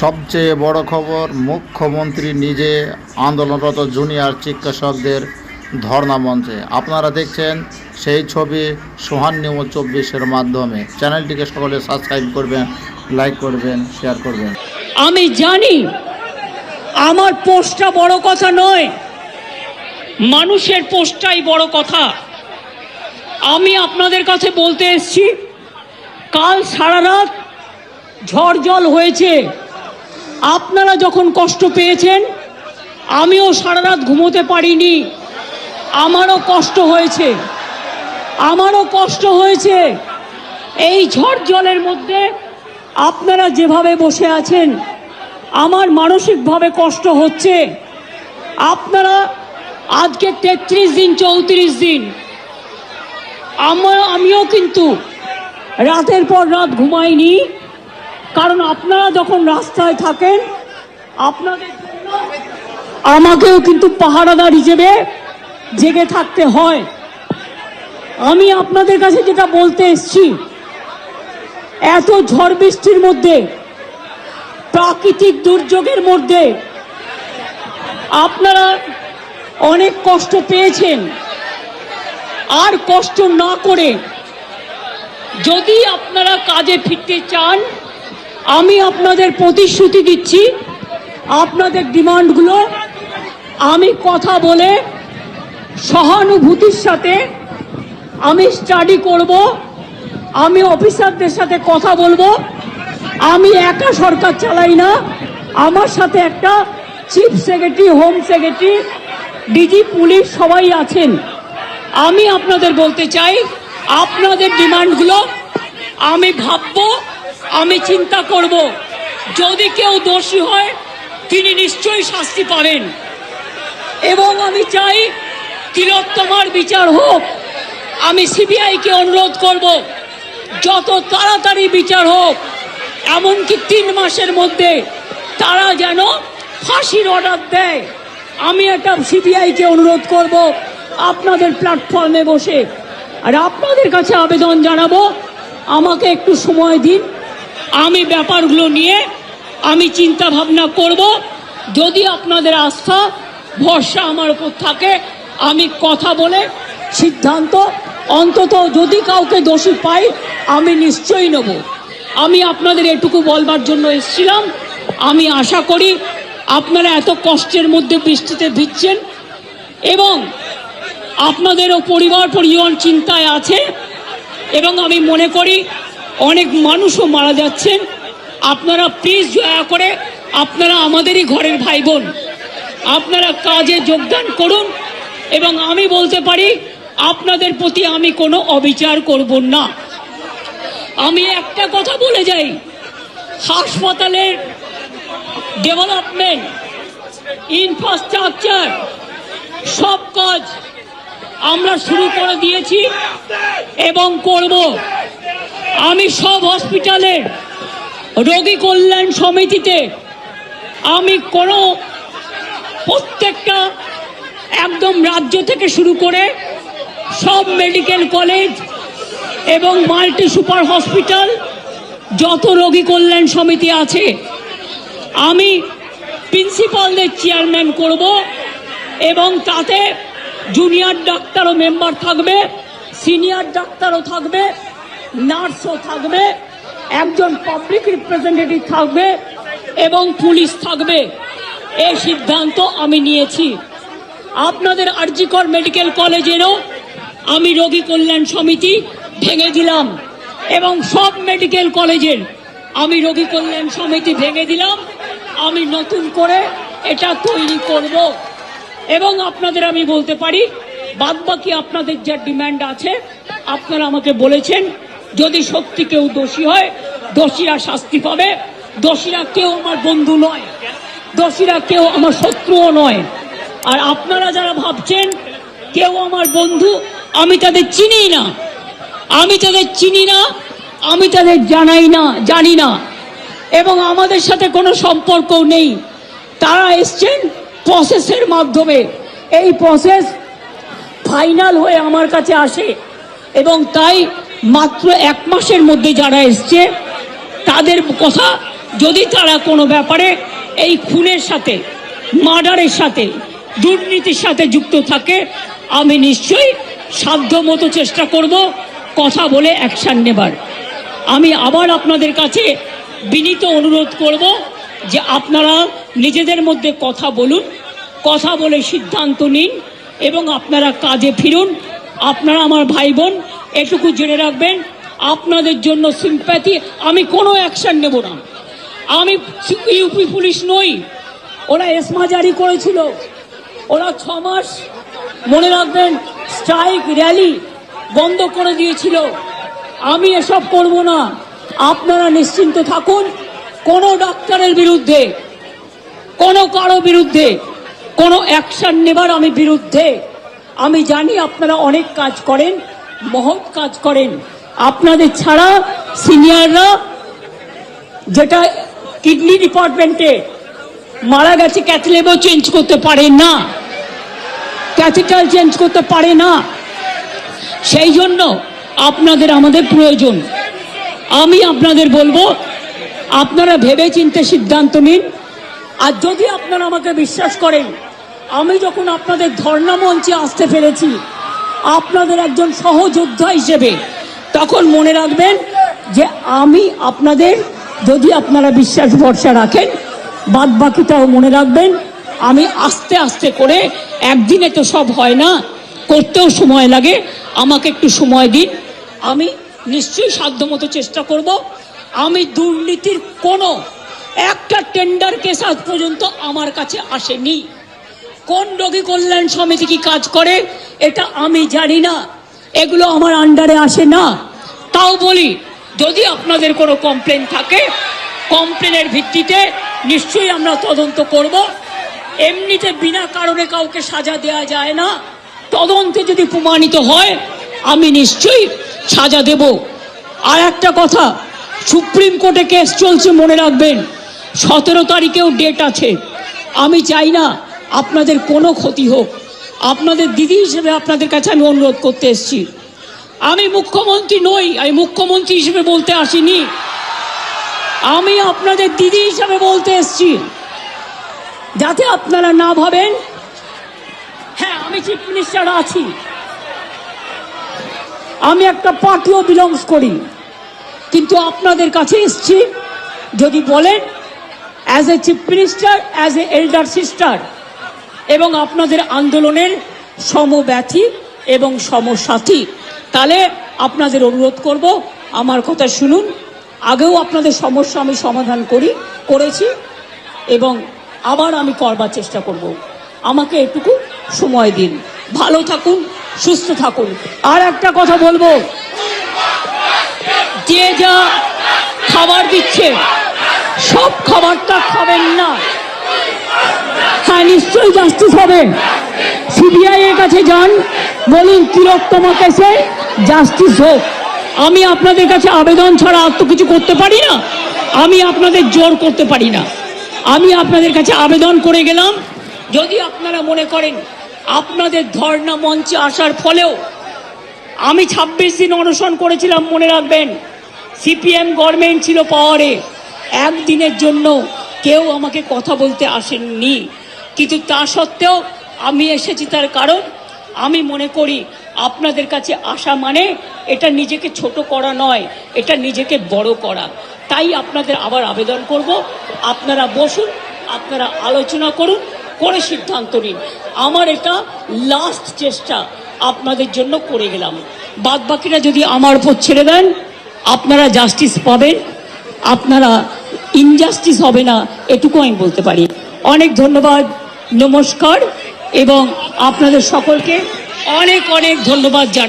সবচেয়ে বড় খবর, মুখ্যমন্ত্রী নিজে আন্দোলনরত জুনিয়র চিকিৎসকদের ধর্ণা মঞ্চে। আপনারা দেখছেন সেই ছবি সোহান নিউজ চব্বিশের মাধ্যমে। চ্যানেলটিকে সকলে সাবস্ক্রাইব করবেন, লাইক করবেন, শেয়ার করবেন। আমি জানি আমার পোস্টটা বড় কথা নয়, মানুষের পোস্টটাই বড় কথা। আমি আপনাদের কাছে বলতে এসেছি, কাল সারা রাত ঝড় জল হয়েছে। আপনারা যখন কষ্ট পেয়েছেন, আমিও সারা রাত ঘুমোতে পারিনি। আমারও কষ্ট হয়েছে। আমারও কষ্ট হয়েছে। এই ঝড় জলের মধ্যে আপনারা যেভাবে বসে আছেন, আমার মানসিকভাবে কষ্ট হচ্ছে। আপনারা আজকে তেত্রিশ দিন, চৌত্রিশ দিন আমার আমিও কিন্তু রাতের পর রাত ঘুমাইনি। কারণ আপনারা যখন রাস্তায় থাকেন, আপনাদের আমাকেও কিন্তু পাহারাদার হিসেবে জেগে থাকতে হয়। আমি আপনাদের কাছে যেটা বলতে এসছি, এত ঝড় বৃষ্টির মধ্যে, প্রাকৃতিক দুর্যোগের মধ্যে আপনারা অনেক কষ্ট পেয়েছেন। আর কষ্ট না করে যদি আপনারা কাজে ফিরতে চান আমি আপনাদের প্রতিশ্রুতি দিচ্ছি, আপনাদের ডিমান্ডগুলো আমি কথা বলে সহানুভূতির সাথে আমি স্টাডি করব, আমি অফিসারদের সাথে কথা বলব, আমি একা সরকার চালাই না, আমার সাথে একটা chief secretary, home secretary, DG police সবাই আছেন। আমি আপনাদের বলতে চাই, আপনাদের ডিমান্ডগুলো আমি ভাববো আমি চিন্তা করব, যদি কেউ দোষী হয়, তিনি নিশ্চয়ই শাস্তি পাবেন। এবং আমি চাই তিলোত্তমার বিচার হোক। আমি সিবিআইকে অনুরোধ করব, যত তাড়াতাড়ি বিচার হোক, এমনকি তিন মাসের মধ্যে তারা যেন ফাঁসির অর্ডার দেয়। আমি একটা সিবিআইকে অনুরোধ করব, আপনাদের প্ল্যাটফর্মে বসে। আর আপনাদের কাছে আবেদন জানাব, আমাকে একটু সময় দিন। আমি ব্যাপারগুলো নিয়ে আমি চিন্তা ভাবনা করব। যদি আপনাদের আস্থা, ভরসা আমার উপর থাকে, আমি কথা বলে সিদ্ধান্ত, অন্তত যদি কাউকে দোষী পাই, আমি নিশ্চয়ই নেব। আমি আপনাদের এটুকু বলবার জন্য এসেছিলাম। আমি আশা করি আপনারা এত কষ্টের মধ্যে বৃষ্টিতে ভিজছেন এবং আপনাদেরও পরিবার পরিজন চিন্তায় আছে এবং আমি মনে করি অনেক মানুষও মারা যাচ্ছেন। আপনারা প্লিজ দয়া করে আপনারা আমাদেরই ঘরের ভাই বোন আপনারা কাজে যোগদান করুন এবং আমি বলতে পারি, আপনাদের প্রতি আমি কোনো অবিচার করব না। আমি একটা কথা বলে যাই, হাসপাতালের ডেভেলপমেন্ট ইনফ্রাস্ট্রাকচার সব কাজ আমরা শুরু করে দিয়েছি এবং করব। আমি সব হসপিটালে রোগী কল্যাণ সমিতিতে আমি কোনো প্রত্যেকটা একদম রাজ্য থেকে শুরু করে সব মেডিকেল কলেজ এবং মাল্টি সুপার হসপিটাল যত রোগী কল্যাণ সমিতি আছে, আমি প্রিন্সিপালদের চেয়ারম্যান করব এবং তাতে জুনিয়র ডাক্তারও মেম্বার থাকবে, সিনিয়র ডাক্তারও থাকবে। নার্সও থাকবে, একজন পাবলিক রিপ্রেজেন্টেটিভ থাকবে এবং পুলিশ থাকবে। এই সিদ্ধান্ত আমি নিয়েছি। আপনাদের আরজিকর মেডিকেল কলেজেরও আমি রোগী কল্যাণ সমিতি ভেঙে দিলাম এবং সব মেডিকেল কলেজের আমি রোগী কল্যাণ সমিতি ভেঙে দিলাম। আমি নতুন করে এটা তৈরি করব এবং আপনাদের আমি বলতে পারি, বাদবাকি আপনাদের যা ডিমান্ড আছে, আপনারা আমাকে বলেছেন যদি সত্যি কেউ দোষী হয়, দোষীরা শাস্তি পাবে। দোষীরা কেউ আমার বন্ধু নয়। দোষীরা কেউ আমার শত্রুও নয়। আর আপনারা যারা ভাবছেন কেউ আমার বন্ধু, আমি তাদের চিনি না। আমি তাদের চিনি না, আমি তাদের জানাই না, জানি না। এবং আমাদের সাথে কোনো সম্পর্ক নেই। তারা এসছেন প্রসেসের মাধ্যমে। এই প্রসেস ফাইনাল হয়ে আমার কাছে আসে। এবং তাই মাত্র এক মাসের মধ্যে যারা এসছে, তাদের কথা যদি তারা কোনো ব্যাপারে এই খুনের সাথে, মার্ডারের সাথে, দুর্নীতির সাথে যুক্ত থাকে, আমি নিশ্চয়ই সাধ্য মতো চেষ্টা করব কথা বলে অ্যাকশান নেবার। আমি আবার আপনাদের কাছে বিনীত অনুরোধ করব যে আপনারা নিজেদের মধ্যে কথা বলুন, কথা বলে সিদ্ধান্ত নিন এবং আপনারা কাজে ফিরুন। আপনারা আমার ভাই বোন এটুকু জেনে রাখবেন, আপনাদের জন্য সিম্প্যাথি আমি কোনো অ্যাকশন নেব না। আমি ইউপি পুলিশ নই, ওরা এসমা জারি করেছিল। ওরা ছ মাস, মনে রাখবেন স্ট্রাইক র্যালি বন্ধ করে দিয়েছিল। আমি এসব করব না। আপনারা নিশ্চিন্ত থাকুন, কোনো ডাক্তারের বিরুদ্ধে, কোনো কারও বিরুদ্ধে, কোনো অ্যাকশন নেবার আমি বিরুদ্ধে। আমি জানি আপনারা অনেক কাজ করেন মহৎ কাজ করেন। আপনাদের ছাড়া সিনিয়ররা যেটা কিডনি ডিপার্টমেন্টে মারা গেছে, ক্যাথলেবও চেঞ্জ করতে পারে না। ক্যাথিটাল চেঞ্জ করতে পারে না। সেই জন্য আপনাদের আমাদের প্রয়োজন। আমি আপনাদের বলব, আপনারা ভেবে চিন্তে সিদ্ধান্ত নিন। আর যদি আপনারা আমাকে বিশ্বাস করেন, আমি যখন আপনাদের ধর্ণা মঞ্চে আসতে পেরেছি আপনাদের একজন সহযোদ্ধা হিসেবে তখন মনে রাখবেন যে আমি আপনাদের, যদি আপনারা বিশ্বাস ভরসা রাখেন বাদ বাকিটাও মনে রাখবেন, আমি আস্তে আস্তে করে, একদিনে তো সব হয় না, করতেও সময় লাগে, আমাকে একটু সময় দিন, আমি নিশ্চয়ই সাধ্যমতো চেষ্টা করব, আমি দুর্নীতির কোনো একটা টেন্ডার কেস আজ পর্যন্ত আমার কাছে আসেনি। কোন রোগী কল্যাণ সমিতি কি কাজ করে, এটা আমি জানি না। এগুলো আমার আন্ডারে আসে না। তাও বলি, যদি আপনাদের কোনো কমপ্লেন থাকে কমপ্লেনের ভিত্তিতে নিশ্চয়ই আমরা তদন্ত করব। এমনিতে বিনা কারণে কাউকে সাজা দেওয়া যায় না। তদন্তে যদি প্রমাণিত হয়, আমি নিশ্চয়ই সাজা দেব। আর একটা কথা, সুপ্রিম কোর্টে কেস চলছে, মনে রাখবেন। সতেরো তারিখেও ডেট আছে। আমি চাই না আপনাদের কোনো ক্ষতি হোক, আপনাদের দিদি হিসেবে আপনাদের কাছে আমি অনুরোধ করতে এসেছি। আমি মুখ্যমন্ত্রী নই, আমি মুখ্যমন্ত্রী হিসেবে বলতে আসিনি। আমি আপনাদের দিদি হিসাবে বলতে এসেছি। যাতে আপনারা না ভাবেন হ্যাঁ আমি চিফ মিনিস্টার আছি। আমি একটা পার্টিও বিলংস করি। কিন্তু আপনাদের কাছে এসছি যদি বলেন as a chief minister as a elder sister এবং আপনাদের আন্দোলনের সমব্যথী এবং সমসাথী। তাহলে আপনাদের অনুরোধ করব, আমার কথা শুনুন। আগেও আপনাদের সমস্যা আমি সমাধান করি, করেছি এবং আবার আমি করবার চেষ্টা করব। আমাকে এটুকু সময় দিন। ভালো থাকুন, সুস্থ থাকুন। আর একটা কথা বলব। যে যা খাবার দিচ্ছে, সব খাবারটা খাবেন না। হ্যাঁ নিশ্চয়ই জাস্টিস হবে। সিবিআই এর কাছে যান, বলুন তিলোত্তমা কেসে জাস্টিস হোক। আমি আপনাদের কাছে আবেদন ছাড়া আর তো কিছু করতে পারি না। আমি আপনাদের জোর করতে পারি না। আমি আপনাদের কাছে আবেদন করে গেলাম। যদি আপনারা মনে করেন আপনাদের ধর্ণা মঞ্চে আসার ফলেও আমি ছাব্বিশ দিন অনশন করেছিলাম, মনে রাখবেন। সিপিএম গভর্নমেন্ট ছিল পাওয়ারে একদিনের জন্য কেউ আমাকে কথা বলতে আসেননি। কিন্তু তা সত্ত্বেও আমি এসেছি তার কারণ, আমি মনে করি আপনাদের কাছে আসা মানে এটা নিজেকে ছোট করা নয়, এটা নিজেকে বড় করা। তাই আপনাদের আবার আবেদন করব। আপনারা বসুন, আপনারা আলোচনা করুন, করে সিদ্ধান্ত নিন। আমার এটা লাস্ট চেষ্টা আপনাদের জন্য করে গেলাম। বাদ বাকিরা যদি আমার উপর ছেড়ে দেন, আপনারা জাস্টিস পাবেন, আপনারা ইনজাস্টিস হবে না, এটুকু আমি বলতে পারি। অনেক ধন্যবাদ, নমস্কার, এবং আপনাদের সকলকে অনেক অনেক ধন্যবাদ জানাই।